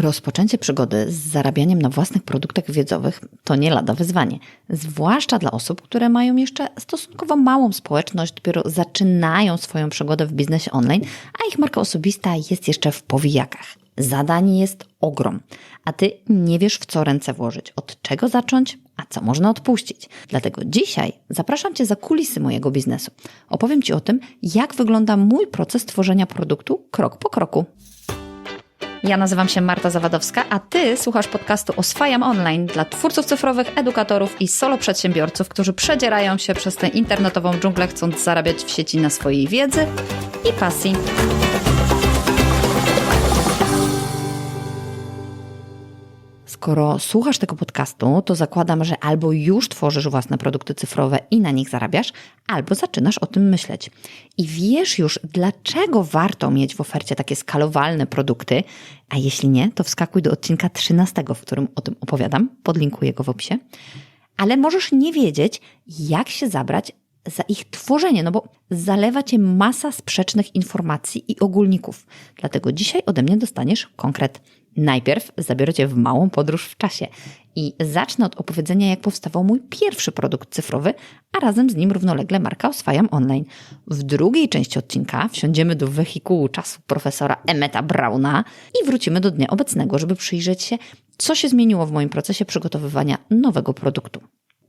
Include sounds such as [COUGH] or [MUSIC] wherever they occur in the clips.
Rozpoczęcie przygody z zarabianiem na własnych produktach wiedzowych to nie lada wyzwanie, zwłaszcza dla osób, które mają jeszcze stosunkowo małą społeczność, dopiero zaczynają swoją przygodę w biznesie online, a ich marka osobista jest jeszcze w powijakach. Zadań jest ogrom, a ty nie wiesz w co ręce włożyć, od czego zacząć, a co można odpuścić. Dlatego dzisiaj zapraszam cię za kulisy mojego biznesu. Opowiem ci o tym, jak wygląda mój proces tworzenia produktu krok po kroku. Ja nazywam się Marta Zawadowska, a Ty słuchasz podcastu Oswajam Online dla twórców cyfrowych, edukatorów i solo przedsiębiorców, którzy przedzierają się przez tę internetową dżunglę, chcąc zarabiać w sieci na swojej wiedzy i pasji. Skoro słuchasz tego podcastu, to zakładam, że albo już tworzysz własne produkty cyfrowe i na nich zarabiasz, albo zaczynasz o tym myśleć. I wiesz już, dlaczego warto mieć w ofercie takie skalowalne produkty, a jeśli nie, to wskakuj do odcinka 13, w którym o tym opowiadam, podlinkuję go w opisie. Ale możesz nie wiedzieć, jak się zabrać za ich tworzenie, no bo zalewa cię masa sprzecznych informacji i ogólników. Dlatego dzisiaj ode mnie dostaniesz konkret. Najpierw zabiorę Cię w małą podróż w czasie i zacznę od opowiedzenia, jak powstawał mój pierwszy produkt cyfrowy, a razem z nim równolegle marka Oswajam Online. W drugiej części odcinka wsiądziemy do wehikułu czasu profesora Emeta Brauna i wrócimy do dnia obecnego, żeby przyjrzeć się, co się zmieniło w moim procesie przygotowywania nowego produktu.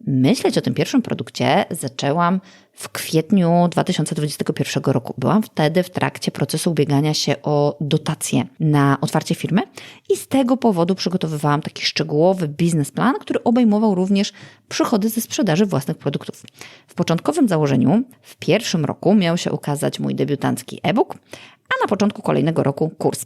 Myśleć o tym pierwszym produkcie zaczęłam w kwietniu 2021 roku. Byłam wtedy w trakcie procesu ubiegania się o dotacje na otwarcie firmy i z tego powodu przygotowywałam taki szczegółowy biznesplan, który obejmował również przychody ze sprzedaży własnych produktów. W początkowym założeniu w pierwszym roku miał się ukazać mój debiutancki e-book, a na początku kolejnego roku kurs.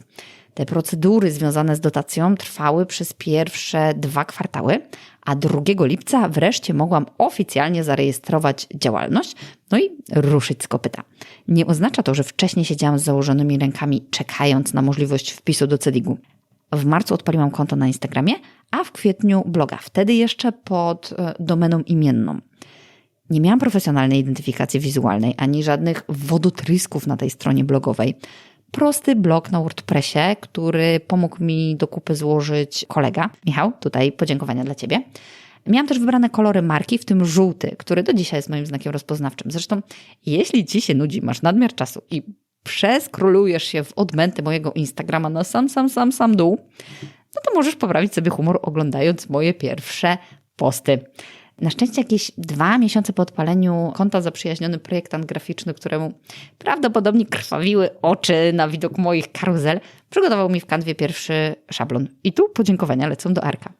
Te procedury związane z dotacją trwały przez pierwsze dwa kwartały, a 2 lipca wreszcie mogłam oficjalnie zarejestrować działalność, no i ruszyć z kopyta. Nie oznacza to, że wcześniej siedziałam z założonymi rękami, czekając na możliwość wpisu do Cedigu. W marcu odpaliłam konto na Instagramie, a w kwietniu bloga, wtedy jeszcze pod e, domeną imienną. Nie miałam profesjonalnej identyfikacji wizualnej ani żadnych wodotrysków na tej stronie blogowej prosty blog na WordPressie, który pomógł mi do kupy złożyć kolega. Michał, tutaj podziękowania dla Ciebie. Miałam też wybrane kolory marki, w tym żółty, który do dzisiaj jest moim znakiem rozpoznawczym. Zresztą, jeśli Ci się nudzi, masz nadmiar czasu i przeskrolujesz się w odmęty mojego Instagrama na sam, sam, sam, sam dół, no to możesz poprawić sobie humor oglądając moje pierwsze posty. Na szczęście jakieś dwa miesiące po odpaleniu konta zaprzyjaźniony projektant graficzny, któremu prawdopodobnie krwawiły oczy na widok moich karuzel, przygotował mi w kanwie pierwszy szablon. I tu podziękowania lecą do Arka.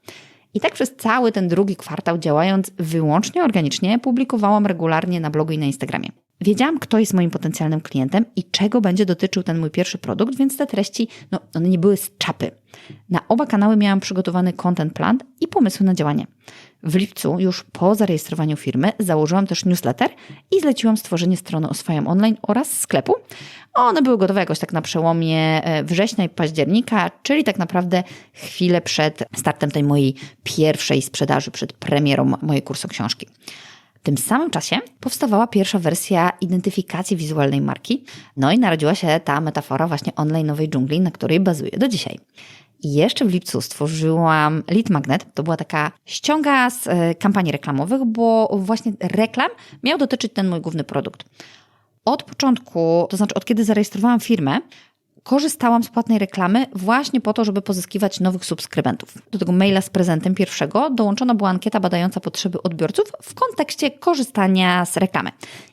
I tak przez cały ten drugi kwartał, działając wyłącznie organicznie, publikowałam regularnie na blogu i na Instagramie. Wiedziałam, kto jest moim potencjalnym klientem i czego będzie dotyczył ten mój pierwszy produkt, więc te treści, no, one nie były z czapy. Na oba kanały miałam przygotowany content plan i pomysły na działanie. W lipcu, już po zarejestrowaniu firmy, założyłam też newsletter i zleciłam stworzenie strony Oswajam Online oraz sklepu. One były gotowe jakoś tak na przełomie e, września i października, czyli tak naprawdę chwilę przed startem tej mojej pierwszej sprzedaży, przed premierą mojej kursu książki. Tym samym czasie powstawała pierwsza wersja identyfikacji wizualnej marki, no i narodziła się ta metafora właśnie online nowej dżungli, na której bazuję do dzisiaj. I jeszcze w lipcu stworzyłam Lead Magnet. To była taka ściąga z e, kampanii reklamowych, bo właśnie reklam miał dotyczyć ten mój główny produkt. Od początku, to znaczy od kiedy zarejestrowałam firmę, korzystałam z płatnej reklamy właśnie po to, żeby pozyskiwać nowych subskrybentów. Do tego maila z prezentem pierwszego dołączona była ankieta badająca potrzeby odbiorców w kontekście korzystania z reklamy.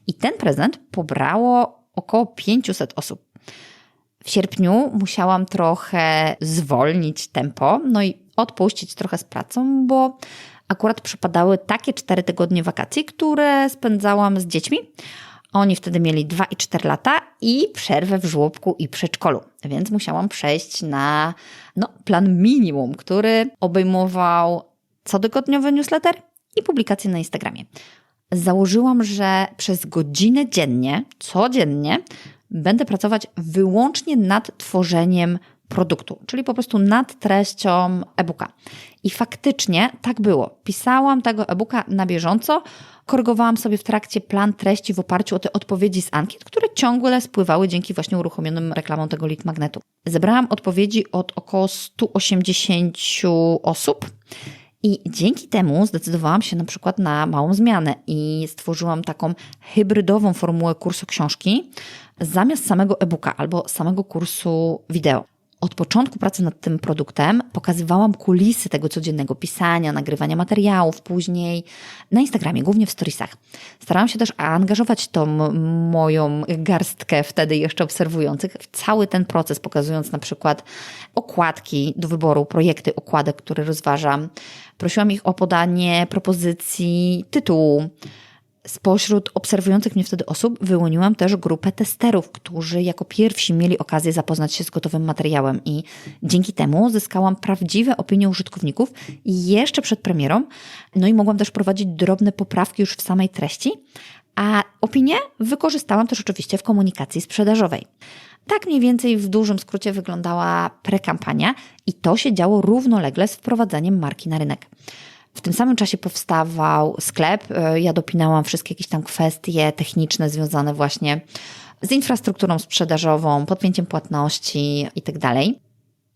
I ten prezent pobrało około 500 osób. W sierpniu musiałam trochę zwolnić tempo, no i odpuścić trochę z pracą, bo akurat przypadały takie cztery tygodnie wakacji, które spędzałam z dziećmi. Oni wtedy mieli 2 i 4 lata i przerwę w żłobku i przedszkolu, więc musiałam przejść na no, plan minimum, który obejmował cotygodniowy newsletter i publikacje na Instagramie. Założyłam, że przez godzinę dziennie, codziennie, będę pracować wyłącznie nad tworzeniem produktu, czyli po prostu nad treścią e-booka. I faktycznie tak było. Pisałam tego e-booka na bieżąco, korygowałam sobie w trakcie plan treści w oparciu o te odpowiedzi z ankiet, które ciągle spływały dzięki właśnie uruchomionym reklamom tego lead magnetu. Zebrałam odpowiedzi od około 180 osób. I dzięki temu zdecydowałam się na przykład na małą zmianę i stworzyłam taką hybrydową formułę kursu książki zamiast samego e-booka albo samego kursu wideo od początku pracy nad tym produktem pokazywałam kulisy tego codziennego pisania, nagrywania materiałów, później na Instagramie, głównie w storiesach. Starałam się też angażować tą moją garstkę wtedy jeszcze obserwujących w cały ten proces, pokazując na przykład okładki do wyboru, projekty okładek, które rozważam. Prosiłam ich o podanie propozycji tytułu Spośród obserwujących mnie wtedy osób wyłoniłam też grupę testerów, którzy jako pierwsi mieli okazję zapoznać się z gotowym materiałem i dzięki temu zyskałam prawdziwe opinie użytkowników jeszcze przed premierą, no i mogłam też prowadzić drobne poprawki już w samej treści, a opinie wykorzystałam też oczywiście w komunikacji sprzedażowej. Tak mniej więcej w dużym skrócie wyglądała prekampania i to się działo równolegle z wprowadzaniem marki na rynek. W tym samym czasie powstawał sklep. E, ja dopinałam wszystkie jakieś tam kwestie techniczne związane właśnie z infrastrukturą sprzedażową, podpięciem płatności itd. Tak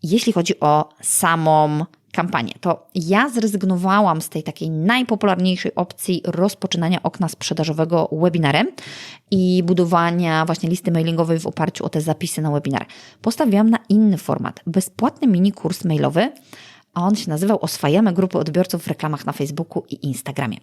Jeśli chodzi o samą kampanię, to ja zrezygnowałam z tej takiej najpopularniejszej opcji rozpoczynania okna sprzedażowego webinarem i budowania właśnie listy mailingowej w oparciu o te zapisy na webinar. Postawiłam na inny format, bezpłatny mini kurs mailowy, on się nazywał Oswajamy grupy odbiorców w reklamach na Facebooku i Instagramie.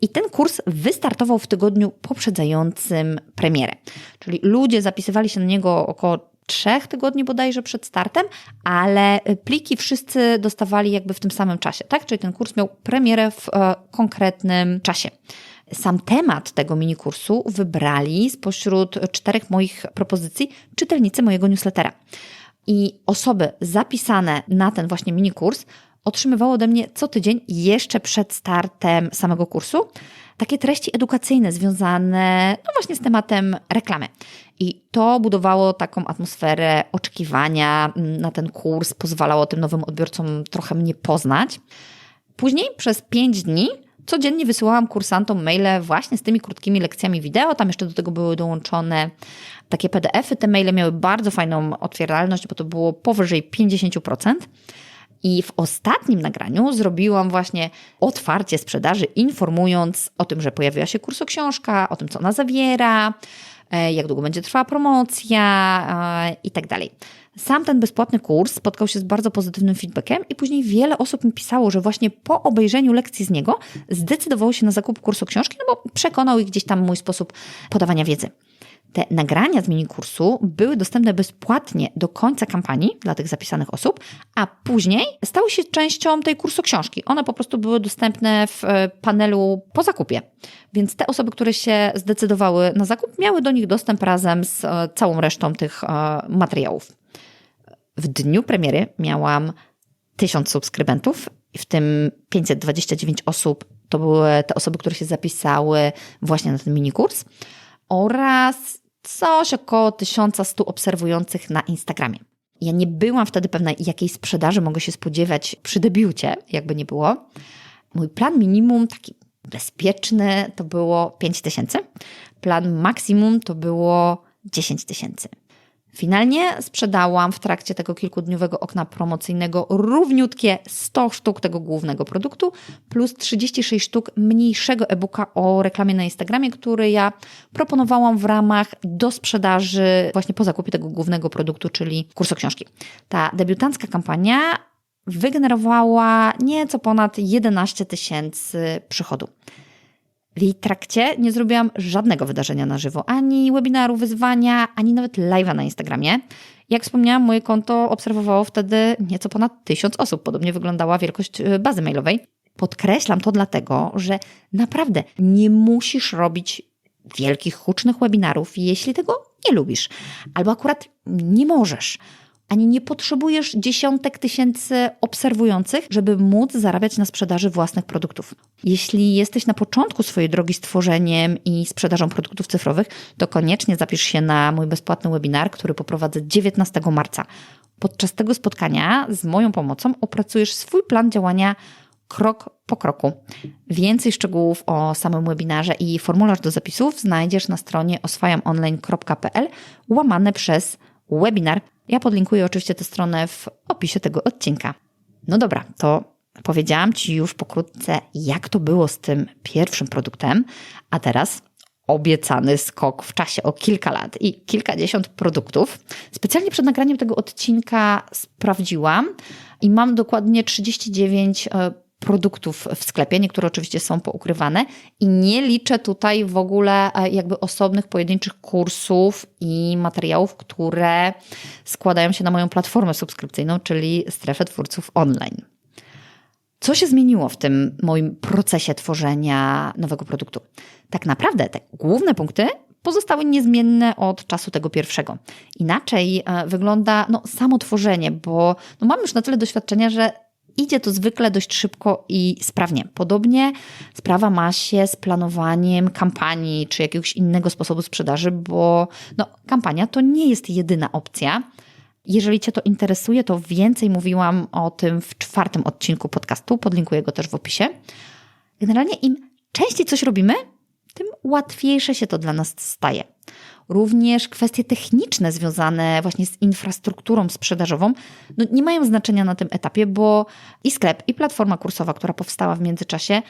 I ten kurs wystartował w tygodniu poprzedzającym premierę. Czyli ludzie zapisywali się na niego około trzech tygodni bodajże przed startem, ale pliki wszyscy dostawali jakby w tym samym czasie, tak? Czyli ten kurs miał premierę w e, konkretnym czasie. Sam temat tego mini kursu wybrali spośród czterech moich propozycji czytelnicy mojego newslettera. I osoby zapisane na ten właśnie mini kurs otrzymywały ode mnie co tydzień, jeszcze przed startem samego kursu, takie treści edukacyjne związane no właśnie z tematem reklamy. I to budowało taką atmosferę oczekiwania na ten kurs, pozwalało tym nowym odbiorcom trochę mnie poznać. Później przez pięć dni codziennie wysyłałam kursantom maile właśnie z tymi krótkimi lekcjami wideo. Tam jeszcze do tego były dołączone takie PDFy. Te maile miały bardzo fajną otwieralność, bo to było powyżej 50%. I w ostatnim nagraniu zrobiła właśnie otwarcie sprzedaży, informując o tym, że pojawiła się kursoksiążka, o tym, co ona zawiera, e, jak długo będzie trwała promocja e, i tak dalej. Sam ten bezpłatny kurs spotkał się z bardzo pozytywnym feedbackiem i później wiele osób mi pisało, że właśnie po obejrzeniu lekcji z niego zdecydowało się na zakup kursu książki, no bo przekonał ich gdzieś tam mój sposób podawania wiedzy. Te nagrania z mini kursu były dostępne bezpłatnie do końca kampanii dla tych zapisanych osób, a później stały się częścią tej kursu książki. One po prostu były dostępne w e, panelu po zakupie. Więc te osoby, które się zdecydowały na zakup, miały do nich dostęp razem z e, całą resztą tych e, materiałów. W dniu premiery miałam 1000 subskrybentów, w tym 529 osób to były te osoby, które się zapisały właśnie na ten mini kurs oraz coś około 1100 obserwujących na Instagramie. Ja nie byłam wtedy pewna, jakiej sprzedaży mogę się spodziewać przy debiucie, jakby nie było. Mój plan minimum, taki bezpieczny, to było 5000. Plan maksimum to było 10 tysięcy. Finalnie sprzedałam w trakcie tego kilkudniowego okna promocyjnego równiutkie 100 sztuk tego głównego produktu plus 36 sztuk mniejszego e-booka o reklamie na Instagramie, który ja proponowałam w ramach do sprzedaży właśnie po zakupie tego głównego produktu, czyli kursu książki. Ta debiutancka kampania wygenerowała nieco ponad 11 tysięcy przychodu. W jej trakcie nie zrobiłam żadnego wydarzenia na żywo, ani webinaru, wyzwania, ani nawet live'a na Instagramie. Jak wspomniałam, moje konto obserwowało wtedy nieco ponad tysiąc osób. Podobnie wyglądała wielkość y, bazy mailowej. Podkreślam to dlatego, że naprawdę nie musisz robić wielkich, hucznych webinarów, jeśli tego nie lubisz, albo akurat nie możesz ani nie potrzebujesz dziesiątek tysięcy obserwujących, żeby móc zarabiać na sprzedaży własnych produktów. Jeśli jesteś na początku swojej drogi z tworzeniem i sprzedażą produktów cyfrowych, to koniecznie zapisz się na mój bezpłatny webinar, który poprowadzę 19 marca. podczas tego spotkania z moją pomocą opracujesz swój plan działania krok po kroku. Więcej szczegółów o samym webinarze i formularz do zapisów znajdziesz na stronie oswajamonline.pl łamane przez webinar. Ja podlinkuję oczywiście tę stronę w opisie tego odcinka. No dobra, to powiedziałam Ci już pokrótce, jak to było z tym pierwszym produktem, a teraz obiecany skok w czasie o kilka lat i kilkadziesiąt produktów. Specjalnie przed nagraniem tego odcinka sprawdziłam i mam dokładnie 39 produktów w sklepie, niektóre oczywiście są poukrywane i nie liczę tutaj w ogóle e, jakby osobnych, pojedynczych kursów i materiałów, które składają się na moją platformę subskrypcyjną, czyli strefę twórców online. Co się zmieniło w tym moim procesie tworzenia nowego produktu? Tak naprawdę te główne punkty pozostały niezmienne od czasu tego pierwszego. Inaczej e, wygląda no, samo tworzenie, bo no, mam już na tyle doświadczenia, że idzie to zwykle dość szybko i sprawnie. Podobnie sprawa ma się z planowaniem kampanii czy jakiegoś innego sposobu sprzedaży, bo no, kampania to nie jest jedyna opcja. Jeżeli Cię to interesuje, to więcej mówiłam o tym w czwartym odcinku podcastu, podlinkuję go też w opisie. Generalnie im częściej coś robimy, tym łatwiejsze się to dla nas staje. Również kwestie techniczne związane właśnie z infrastrukturą sprzedażową no nie mają znaczenia na tym etapie, bo i sklep, i platforma kursowa, która powstała w międzyczasie,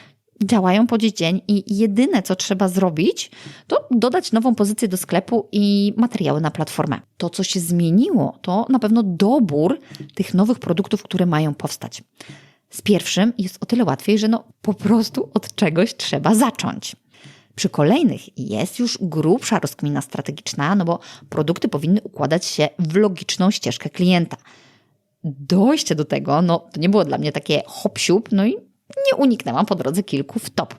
działają po dziś dzień i jedyne, co trzeba zrobić, to dodać nową pozycję do sklepu i materiały na platformę. To, co się zmieniło, to na pewno dobór tych nowych produktów, które mają powstać. Z pierwszym jest o tyle łatwiej, że no po prostu od czegoś trzeba zacząć. Przy kolejnych jest już grubsza rozkmina strategiczna, no bo produkty powinny układać się w logiczną ścieżkę klienta. Dojście do tego, no to nie było dla mnie takie hop no i nie uniknęłam po drodze kilku wtop.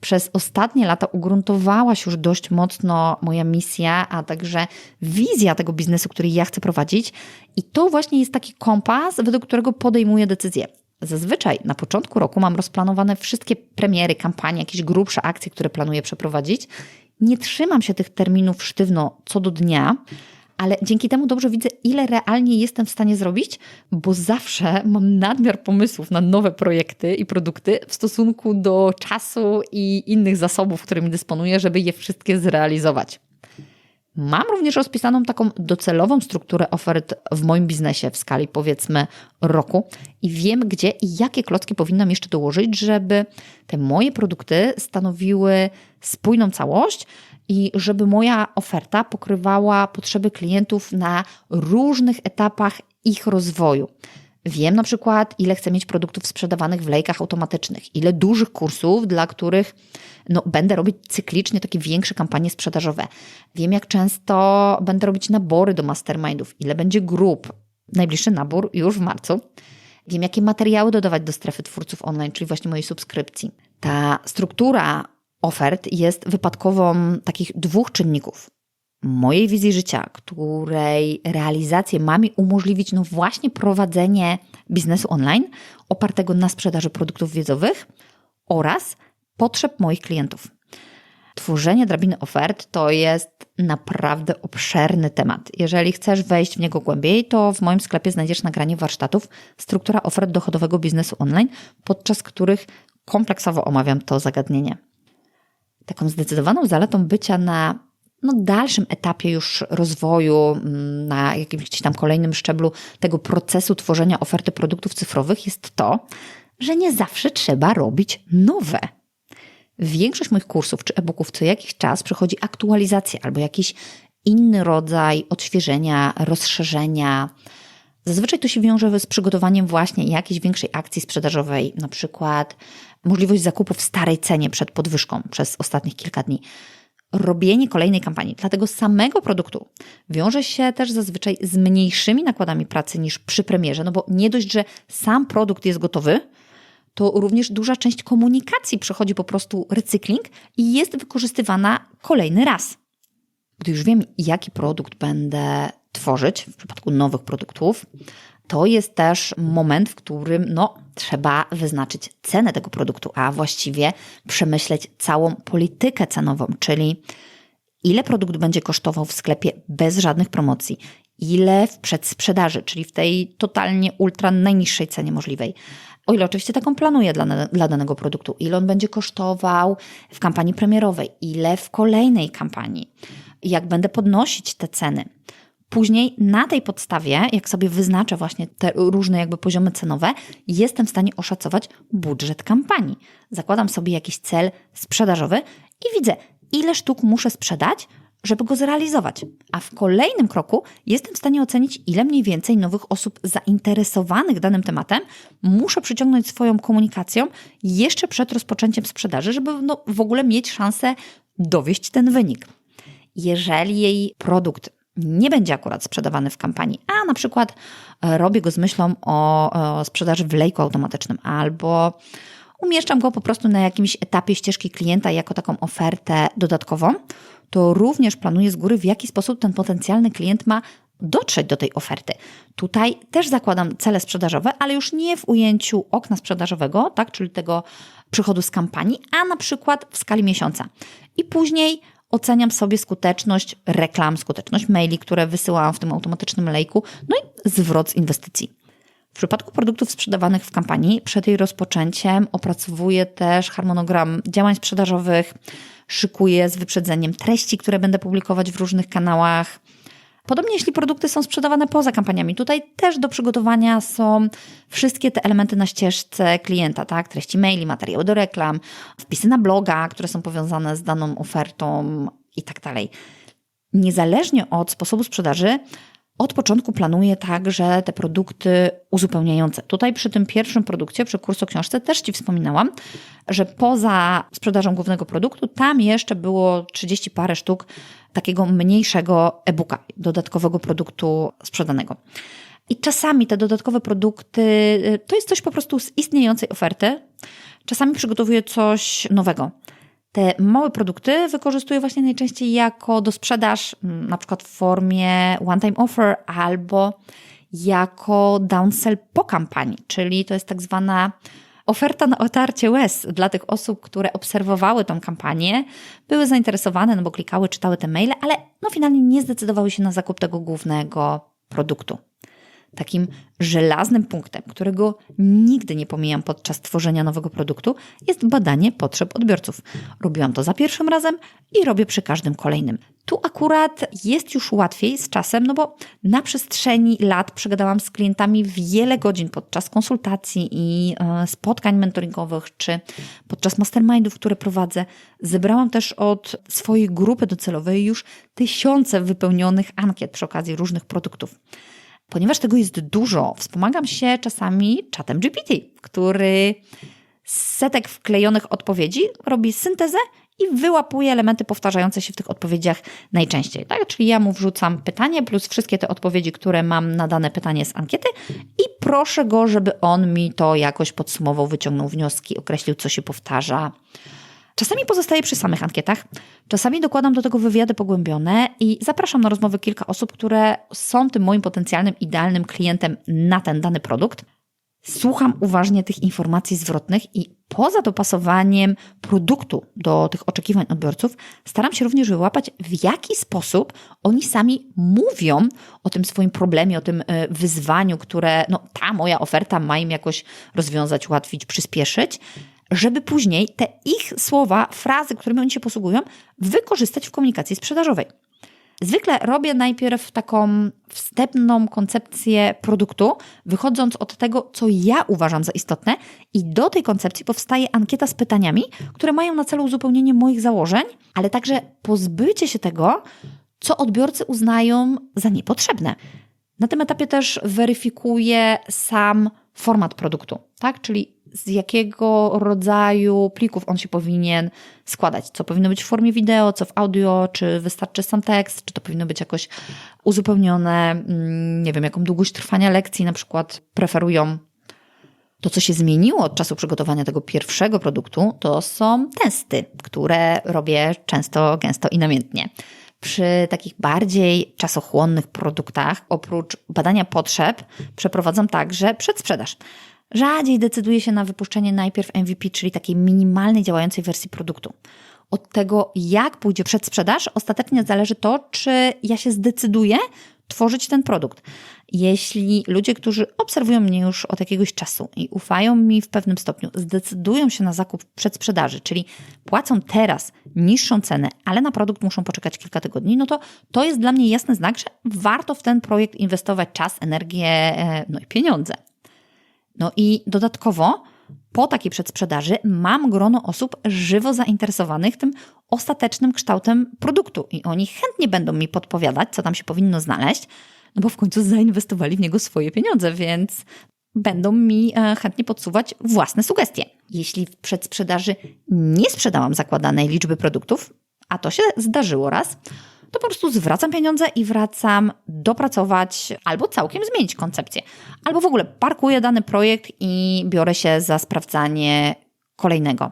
Przez ostatnie lata ugruntowała się już dość mocno moja misja, a także wizja tego biznesu, który ja chcę prowadzić. I to właśnie jest taki kompas, według którego podejmuję decyzje. Zazwyczaj na początku roku mam rozplanowane wszystkie premiery, kampanie, jakieś grubsze akcje, które planuję przeprowadzić. Nie trzymam się tych terminów sztywno co do dnia, ale dzięki temu dobrze widzę, ile realnie jestem w stanie zrobić, bo zawsze mam nadmiar pomysłów na nowe projekty i produkty w stosunku do czasu i innych zasobów, którymi dysponuję, żeby je wszystkie zrealizować. Mam również rozpisaną taką docelową strukturę ofert w moim biznesie w skali powiedzmy roku i wiem, gdzie i jakie klocki powinnam jeszcze dołożyć, żeby te moje produkty stanowiły spójną całość i żeby moja oferta pokrywała potrzeby klientów na różnych etapach ich rozwoju. Wiem na przykład, ile chcę mieć produktów sprzedawanych w lejkach automatycznych, ile dużych kursów, dla których no, będę robić cyklicznie takie większe kampanie sprzedażowe. Wiem, jak często będę robić nabory do mastermindów, ile będzie grup. Najbliższy nabór już w marcu. Wiem, jakie materiały dodawać do strefy twórców online, czyli właśnie mojej subskrypcji. Ta struktura ofert jest wypadkową takich dwóch czynników mojej wizji życia, której realizację ma mi umożliwić no właśnie prowadzenie biznesu online opartego na sprzedaży produktów wiedzowych oraz potrzeb moich klientów. Tworzenie drabiny ofert to jest naprawdę obszerny temat. Jeżeli chcesz wejść w niego głębiej, to w moim sklepie znajdziesz nagranie warsztatów Struktura ofert dochodowego biznesu online, podczas których kompleksowo omawiam to zagadnienie. Taką zdecydowaną zaletą bycia na no, dalszym etapie już rozwoju, mm, na jakimś tam kolejnym szczeblu tego procesu tworzenia oferty produktów cyfrowych jest to, że nie zawsze trzeba robić nowe. Większość moich kursów czy e-booków co jakiś czas przychodzi aktualizacja albo jakiś inny rodzaj odświeżenia, rozszerzenia. Zazwyczaj to się wiąże z przygotowaniem właśnie jakiejś większej akcji sprzedażowej, na przykład możliwość zakupu w starej cenie przed podwyżką przez ostatnich kilka dni robienie kolejnej kampanii dla tego samego produktu wiąże się też zazwyczaj z mniejszymi nakładami pracy niż przy premierze, no bo nie dość, że sam produkt jest gotowy, to również duża część komunikacji przechodzi po prostu recykling i jest wykorzystywana kolejny raz. Gdy już wiem, jaki produkt będę tworzyć w przypadku nowych produktów, to jest też moment, w którym no, trzeba wyznaczyć cenę tego produktu, a właściwie przemyśleć całą politykę cenową, czyli ile produkt będzie kosztował w sklepie bez żadnych promocji, ile w przedsprzedaży, czyli w tej totalnie ultra najniższej cenie możliwej. O ile oczywiście taką planuję dla, dla danego produktu, ile on będzie kosztował w kampanii premierowej, ile w kolejnej kampanii, jak będę podnosić te ceny. Później na tej podstawie, jak sobie wyznaczę właśnie te różne jakby poziomy cenowe, jestem w stanie oszacować budżet kampanii. Zakładam sobie jakiś cel sprzedażowy i widzę, ile sztuk muszę sprzedać, żeby go zrealizować. A w kolejnym kroku jestem w stanie ocenić, ile mniej więcej nowych osób zainteresowanych danym tematem muszę przyciągnąć swoją komunikacją jeszcze przed rozpoczęciem sprzedaży, żeby no, w ogóle mieć szansę dowieść ten wynik. Jeżeli jej produkt nie będzie akurat sprzedawany w kampanii, a na przykład e, robię go z myślą o, o sprzedaży w lejku automatycznym albo umieszczam go po prostu na jakimś etapie ścieżki klienta jako taką ofertę dodatkową, to również planuję z góry, w jaki sposób ten potencjalny klient ma dotrzeć do tej oferty. Tutaj też zakładam cele sprzedażowe, ale już nie w ujęciu okna sprzedażowego, tak, czyli tego przychodu z kampanii, a na przykład w skali miesiąca. I później oceniam sobie skuteczność reklam, skuteczność maili, które wysyłałam w tym automatycznym lejku, no i zwrot z inwestycji. W przypadku produktów sprzedawanych w kampanii, przed jej rozpoczęciem opracowuję też harmonogram działań sprzedażowych, szykuję z wyprzedzeniem treści, które będę publikować w różnych kanałach. Podobnie jeśli produkty są sprzedawane poza kampaniami, tutaj też do przygotowania są wszystkie te elementy na ścieżce klienta, tak? Treści maili, materiały do reklam, wpisy na bloga, które są powiązane z daną ofertą i tak dalej. Niezależnie od sposobu sprzedaży, od początku planuję także te produkty uzupełniające. Tutaj przy tym pierwszym produkcie, przy kursu książce też Ci wspominałam, że poza sprzedażą głównego produktu, tam jeszcze było 30 parę sztuk takiego mniejszego e-booka, dodatkowego produktu sprzedanego. I czasami te dodatkowe produkty y, to jest coś po prostu z istniejącej oferty. Czasami przygotowuję coś nowego. Te małe produkty wykorzystuję właśnie najczęściej jako do sprzedaż, mm, na przykład w formie one-time offer albo jako downsell po kampanii, czyli to jest tak zwana oferta na otarcie łez dla tych osób, które obserwowały tą kampanię, były zainteresowane, no bo klikały, czytały te maile, ale no finalnie nie zdecydowały się na zakup tego głównego produktu. Takim żelaznym punktem, którego nigdy nie pomijam podczas tworzenia nowego produktu, jest badanie potrzeb odbiorców. Robiłam to za pierwszym razem i robię przy każdym kolejnym. Tu akurat jest już łatwiej z czasem, no bo na przestrzeni lat przegadałam z klientami wiele godzin podczas konsultacji i e, spotkań mentoringowych, czy podczas mastermindów, które prowadzę. Zebrałam też od swojej grupy docelowej już tysiące wypełnionych ankiet przy okazji różnych produktów. Ponieważ tego jest dużo, wspomagam się czasami czatem GPT, który z setek wklejonych odpowiedzi robi syntezę i wyłapuje elementy powtarzające się w tych odpowiedziach najczęściej. Tak? Czyli ja mu wrzucam pytanie plus wszystkie te odpowiedzi, które mam na dane pytanie z ankiety i proszę go, żeby on mi to jakoś podsumował, wyciągnął wnioski, określił, co się powtarza. Czasami pozostaję przy samych ankietach, czasami dokładam do tego wywiady pogłębione i zapraszam na rozmowy kilka osób, które są tym moim potencjalnym idealnym klientem na ten dany produkt. Słucham uważnie tych informacji zwrotnych i poza dopasowaniem produktu do tych oczekiwań odbiorców, staram się również wyłapać, w jaki sposób oni sami mówią o tym swoim problemie, o tym e, wyzwaniu, które no, ta moja oferta ma im jakoś rozwiązać, ułatwić, przyspieszyć żeby później te ich słowa, frazy, którymi oni się posługują, wykorzystać w komunikacji sprzedażowej. Zwykle robię najpierw taką wstępną koncepcję produktu, wychodząc od tego, co ja uważam za istotne, i do tej koncepcji powstaje ankieta z pytaniami, które mają na celu uzupełnienie moich założeń, ale także pozbycie się tego, co odbiorcy uznają za niepotrzebne. Na tym etapie też weryfikuję sam format produktu, tak? Czyli z jakiego rodzaju plików on się powinien składać. Co powinno być w formie wideo, co w audio, czy wystarczy sam tekst, czy to powinno być jakoś uzupełnione, mm, nie wiem, jaką długość trwania lekcji na przykład preferują. To, co się zmieniło od czasu przygotowania tego pierwszego produktu, to są testy, które robię często, gęsto i namiętnie przy takich bardziej czasochłonnych produktach, oprócz badania potrzeb, przeprowadzam także przedsprzedaż. Rzadziej decyduje się na wypuszczenie najpierw MVP, czyli takiej minimalnej działającej wersji produktu. Od tego, jak pójdzie przedsprzedaż, ostatecznie zależy to, czy ja się zdecyduję, tworzyć ten produkt. Jeśli ludzie, którzy obserwują mnie już od jakiegoś czasu i ufają mi w pewnym stopniu, zdecydują się na zakup przedsprzedaży, czyli płacą teraz niższą cenę, ale na produkt muszą poczekać kilka tygodni, no to to jest dla mnie jasny znak, że warto w ten projekt inwestować czas, energię, e, no i pieniądze. No i dodatkowo po takiej przedsprzedaży mam grono osób żywo zainteresowanych tym ostatecznym kształtem produktu i oni chętnie będą mi podpowiadać, co tam się powinno znaleźć, no bo w końcu zainwestowali w niego swoje pieniądze, więc będą mi e, chętnie podsuwać własne sugestie. Jeśli w przedsprzedaży nie sprzedałam zakładanej liczby produktów, a to się zdarzyło raz, to po prostu zwracam pieniądze i wracam dopracować albo całkiem zmienić koncepcję, albo w ogóle parkuję dany projekt i biorę się za sprawdzanie kolejnego.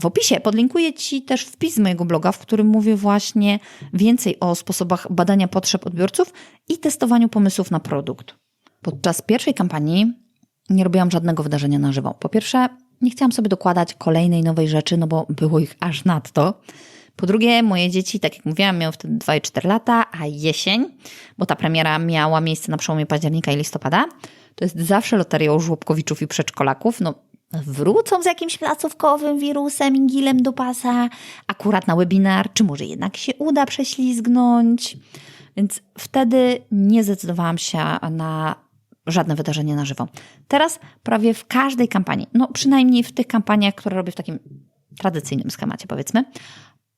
W opisie podlinkuję Ci też wpis mojego bloga, w którym mówię właśnie więcej o sposobach badania potrzeb odbiorców i testowaniu pomysłów na produkt. Podczas pierwszej kampanii nie robiłam żadnego wydarzenia na żywo. Po pierwsze, nie chciałam sobie dokładać kolejnej nowej rzeczy, no bo było ich aż nadto. Po drugie, moje dzieci, tak jak mówiłam, miały wtedy 2 i 4 lata, a jesień, bo ta premiera miała miejsce na przełomie października i listopada, to jest zawsze loteria u żłobkowiczów i przedszkolaków. No, wrócą z jakimś placówkowym wirusem, ingilem do pasa, akurat na webinar, czy może jednak się uda prześlizgnąć. Więc wtedy nie zdecydowałam się na żadne wydarzenie na żywo. Teraz prawie w każdej kampanii, no przynajmniej w tych kampaniach, które robię w takim tradycyjnym schemacie, powiedzmy,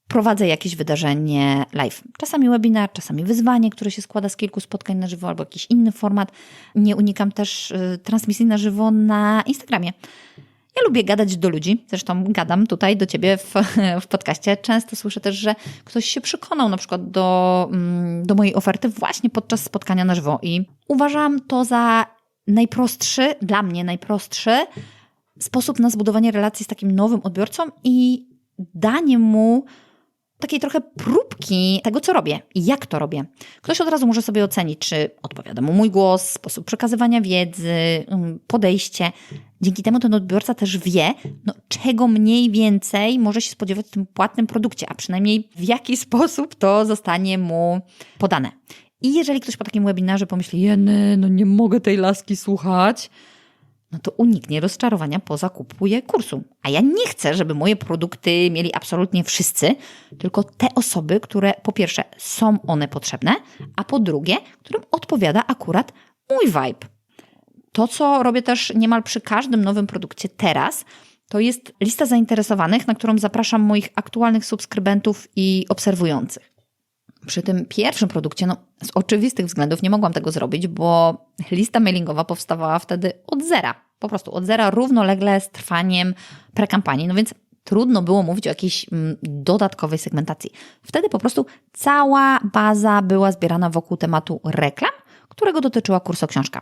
prowadzę jakieś wydarzenie live. Czasami webinar, czasami wyzwanie, które się składa z kilku spotkań na żywo albo jakiś inny format. Nie unikam też y, transmisji na żywo na Instagramie. Ja lubię gadać do ludzi, zresztą gadam tutaj do ciebie w, [LAUGHS] w podcaście. Często słyszę też, że ktoś się przekonał na przykład do, mm, do mojej oferty właśnie podczas spotkania na żywo i uważam to za najprostszy, dla mnie najprostszy sposób na zbudowanie relacji z takim nowym odbiorcą i danie mu takiej trochę próbki tego, co robię i jak to robię. Ktoś od razu może sobie ocenić, czy odpowiada mu mój głos, sposób przekazywania wiedzy, mm, podejście. Dzięki temu ten odbiorca też wie, no, czego mniej więcej może się spodziewać w tym płatnym produkcie, a przynajmniej w jaki sposób to zostanie mu podane. I jeżeli ktoś po takim webinarze pomyśli, jeny, no nie mogę tej laski słuchać, no to uniknie rozczarowania po zakupie kursu. A ja nie chcę, żeby moje produkty mieli absolutnie wszyscy, tylko te osoby, które po pierwsze są one potrzebne, a po drugie, którym odpowiada akurat mój vibe. To, co robię też niemal przy każdym nowym produkcie teraz, to jest lista zainteresowanych, na którą zapraszam moich aktualnych subskrybentów i obserwujących. Przy tym pierwszym produkcie, no, z oczywistych względów nie mogłam tego zrobić, bo lista mailingowa powstawała wtedy od zera. Po prostu od zera równolegle z trwaniem prekampanii. No więc trudno było mówić o jakiejś mm, dodatkowej segmentacji. Wtedy po prostu cała baza była zbierana wokół tematu reklam, którego dotyczyła kursoksiążka.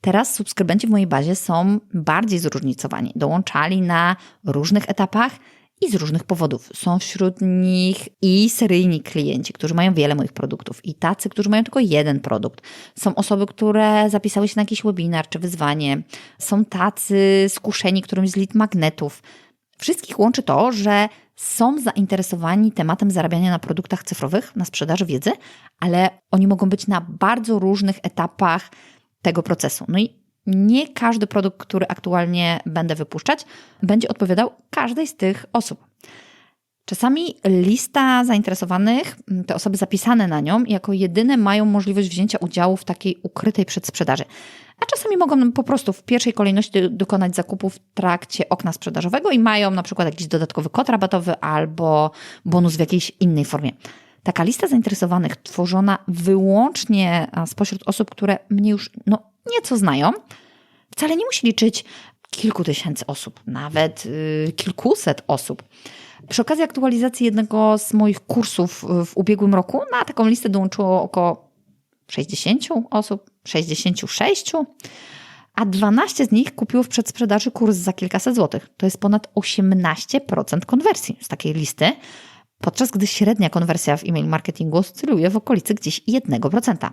Teraz subskrybenci w mojej bazie są bardziej zróżnicowani. Dołączali na różnych etapach i z różnych powodów. Są wśród nich i seryjni klienci, którzy mają wiele moich produktów, i tacy, którzy mają tylko jeden produkt. Są osoby, które zapisały się na jakiś webinar czy wyzwanie. Są tacy skuszeni którymś z lead magnetów. Wszystkich łączy to, że są zainteresowani tematem zarabiania na produktach cyfrowych, na sprzedaży wiedzy, ale oni mogą być na bardzo różnych etapach tego procesu. No i nie każdy produkt, który aktualnie będę wypuszczać, będzie odpowiadał każdej z tych osób. Czasami lista zainteresowanych, te osoby zapisane na nią, jako jedyne mają możliwość wzięcia udziału w takiej ukrytej przedsprzedaży. A czasami mogą po prostu w pierwszej kolejności dokonać zakupu w trakcie okna sprzedażowego i mają na przykład jakiś dodatkowy kod rabatowy albo bonus w jakiejś innej formie. Taka lista zainteresowanych tworzona wyłącznie spośród osób, które mnie już no, nieco znają, wcale nie musi liczyć kilku tysięcy osób, nawet yy, kilkuset osób. Przy okazji aktualizacji jednego z moich kursów w ubiegłym roku na taką listę dołączyło około 60 osób, 66, a 12 z nich kupiło w przedsprzedaży kurs za kilkaset złotych. To jest ponad 18% konwersji z takiej listy, podczas gdy średnia konwersja w e-mail marketingu oscyluje w okolicy gdzieś 1%.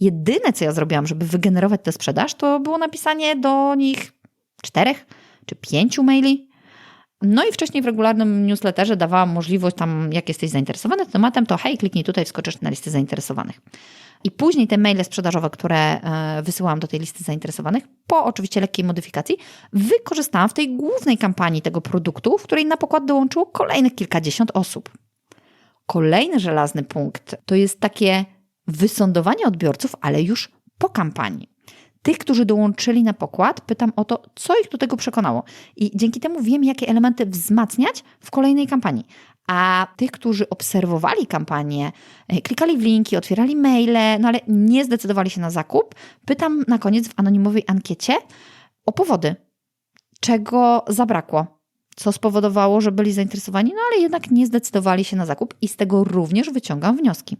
Jedyne, co ja zrobiłam, żeby wygenerować tę sprzedaż, to było napisanie do nich czterech czy pięciu maili. No i wcześniej w regularnym newsletterze dawałam możliwość tam, jak jesteś zainteresowany tematem, to hej, kliknij tutaj, wskoczysz na listę zainteresowanych. I później te maile sprzedażowe, które e, wysyłałam do tej listy zainteresowanych, po oczywiście lekkiej modyfikacji, wykorzystałam w tej głównej kampanii tego produktu, w której na pokład dołączyło kolejnych kilkadziesiąt osób. Kolejny żelazny punkt to jest takie wysądowanie odbiorców, ale już po kampanii. Tych, którzy dołączyli na pokład, pytam o to, co ich do tego przekonało. I dzięki temu wiem, jakie elementy wzmacniać w kolejnej kampanii. A tych, którzy obserwowali kampanię, e, klikali w linki, otwierali maile, no ale nie zdecydowali się na zakup, pytam na koniec w anonimowej ankiecie o powody, czego zabrakło, co spowodowało, że byli zainteresowani, no ale jednak nie zdecydowali się na zakup i z tego również wyciągam wnioski.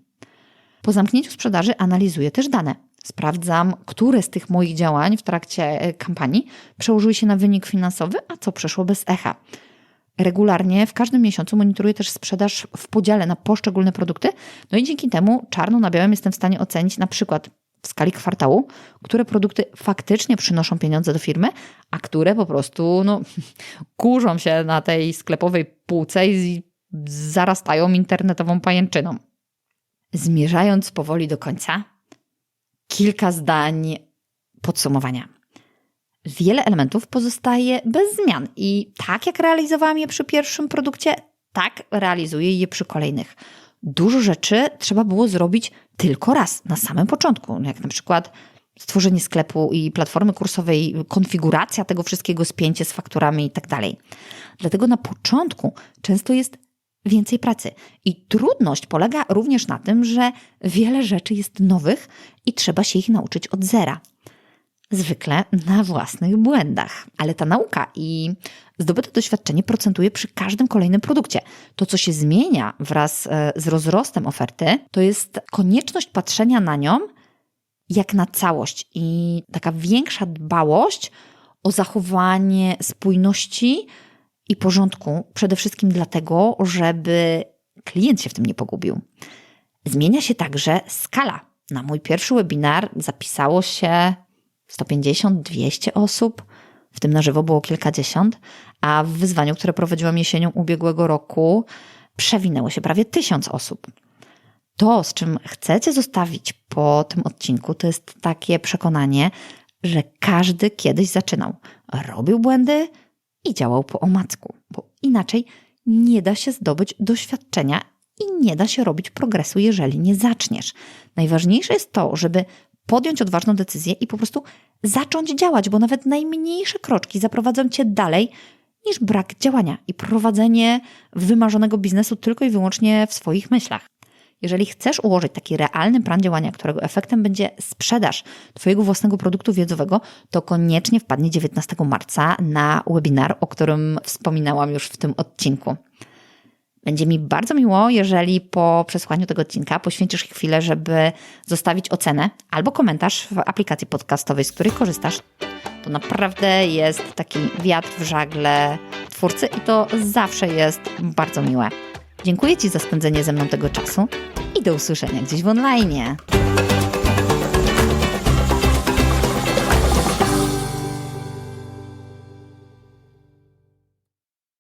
Po zamknięciu sprzedaży analizuję też dane. Sprawdzam, które z tych moich działań w trakcie e, kampanii przełożyły się na wynik finansowy, a co przeszło bez echa. Regularnie w każdym miesiącu monitoruję też sprzedaż w podziale na poszczególne produkty, no i dzięki temu czarno na białym jestem w stanie ocenić na przykład w skali kwartału, które produkty faktycznie przynoszą pieniądze do firmy, a które po prostu no, [LAUGHS] kurzą się na tej sklepowej półce i zarastają internetową pajęczyną. Zmierzając powoli do końca, kilka zdań podsumowania. Wiele elementów pozostaje bez zmian i tak jak realizowałam je przy pierwszym produkcie, tak realizuję je przy kolejnych. Dużo rzeczy trzeba było zrobić tylko raz, na samym początku, jak na przykład stworzenie sklepu i platformy kursowej, konfiguracja tego wszystkiego, spięcie z fakturami i tak dalej. Dlatego na początku często jest więcej pracy. I trudność polega również na tym, że wiele rzeczy jest nowych i trzeba się ich nauczyć od zera. Zwykle na własnych błędach. Ale ta nauka i zdobyte doświadczenie procentuje przy każdym kolejnym produkcie. To, co się zmienia wraz e, z rozrostem oferty, to jest konieczność patrzenia na nią jak na całość i taka większa dbałość o zachowanie spójności i porządku, przede wszystkim dlatego, żeby klient się w tym nie pogubił. Zmienia się także skala. Na mój pierwszy webinar zapisało się 150-200 osób, w tym na żywo było kilkadziesiąt, a w wyzwaniu, które prowadziłam jesienią ubiegłego roku, przewinęło się prawie tysiąc osób. To, z czym chcecie zostawić po tym odcinku, to jest takie przekonanie, że każdy kiedyś zaczynał, robił błędy i działał po omacku, bo inaczej nie da się zdobyć doświadczenia i nie da się robić progresu, jeżeli nie zaczniesz. Najważniejsze jest to, żeby podjąć odważną decyzję i po prostu zacząć działać, bo nawet najmniejsze kroczki zaprowadzą cię dalej niż brak działania i prowadzenie wymarzonego biznesu tylko i wyłącznie w swoich myślach. Jeżeli chcesz ułożyć taki realny plan działania, którego efektem będzie sprzedaż Twojego własnego produktu wiedzowego, to koniecznie wpadnij 19 marca na webinar, o którym wspominałam już w tym odcinku. Będzie mi bardzo miło, jeżeli po przesłuchaniu tego odcinka poświęcisz chwilę, żeby zostawić ocenę albo komentarz w aplikacji podcastowej, z której korzystasz. To naprawdę jest taki wiatr w żagle twórcy i to zawsze jest bardzo miłe. Dziękuję Ci za spędzenie ze mną tego czasu i do usłyszenia gdzieś w online.